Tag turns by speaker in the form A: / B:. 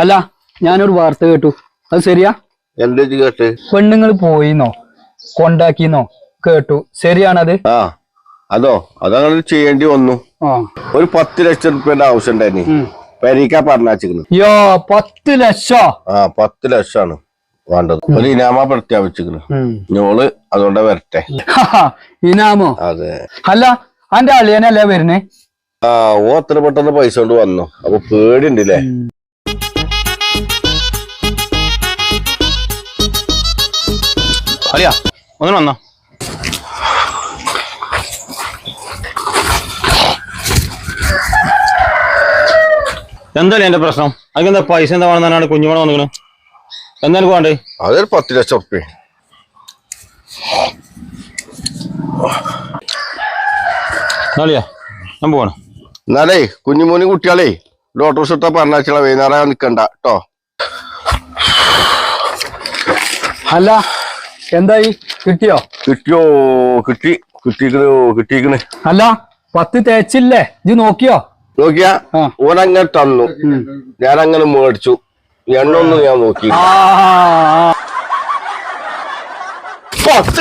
A: അല്ല ഞാനൊരു വാർത്ത കേട്ടു. അത് ശരിയാ?
B: എന്താ ഇജ്ജ് കേട്ട്?
A: പെണ്ണുങ്ങൾ പോയിന്നോ? കൊണ്ടാക്കിന്നോ? കേട്ടു. ശരിയാണത്?
B: ആ അതോ അതങ്ങനെ ചെയ്യേണ്ടി വന്നു. ഒരു പത്ത് ലക്ഷം റുപ്യന്റെ ആവശ്യം
A: ഉണ്ടായിരുന്നു
B: പെരീക്കാ പറഞ്ഞാച്ചിക്കണ്
A: യോ പത്ത് ലക്ഷോ?
B: ആ പത്ത് ലക്ഷാണ് വേണ്ടത്. ഒരു ഇനാമ പ്രഖ്യാപിച്ചിക്കണ്. ഞോൾ അതുകൊണ്ട് വരട്ടെ.
A: ഇനാമോ?
B: അതെ.
A: അല്ല അന്റെ അളിയനല്ലേ വരുന്നേ?
B: ആ ഓ അത്ര പെട്ടെന്ന് പൈസ കൊണ്ട് വന്നു. അപ്പൊ പേടിണ്ടല്ലേ
C: അറിയാ ഒന്ന് വന്നോ. എന്തായാലും എന്റെ പ്രശ്നം? അതിനെന്താ പൈസ എന്താ വേണമെന്നാണ് കുഞ്ഞുമോളെ വന്നിക്കണ്? എന്തായാലും വേണ്ടേ?
B: അതൊരു പത്ത് ലക്ഷം ഉപ്പി
C: നാളിയാ ഞാൻ പോവാണ്.
B: എന്നാലേ കുഞ്ഞുമോനും കുട്ടികളെ ഡോക്ടർ സുട്ട പറഞ്ഞാച്ചാ വൈകുന്നേരം നിക്കണ്ട കേട്ടോ
A: അല്ല എന്തായി? കിട്ടിയോ?
B: കിട്ടിയോ? കിട്ടി. കിട്ടിക്കണോ കിട്ടിക്കണ്
A: അല്ല പത്ത് തേച്ചില്ലേ? ഇത് നോക്കിയോ?
B: നോക്കിയാ. ഓനങ്ങനെ തന്നു. ഞാനങ്ങനെ മേടിച്ചു. എണ്ണൊന്നും ഞാൻ നോക്കി പത്ത്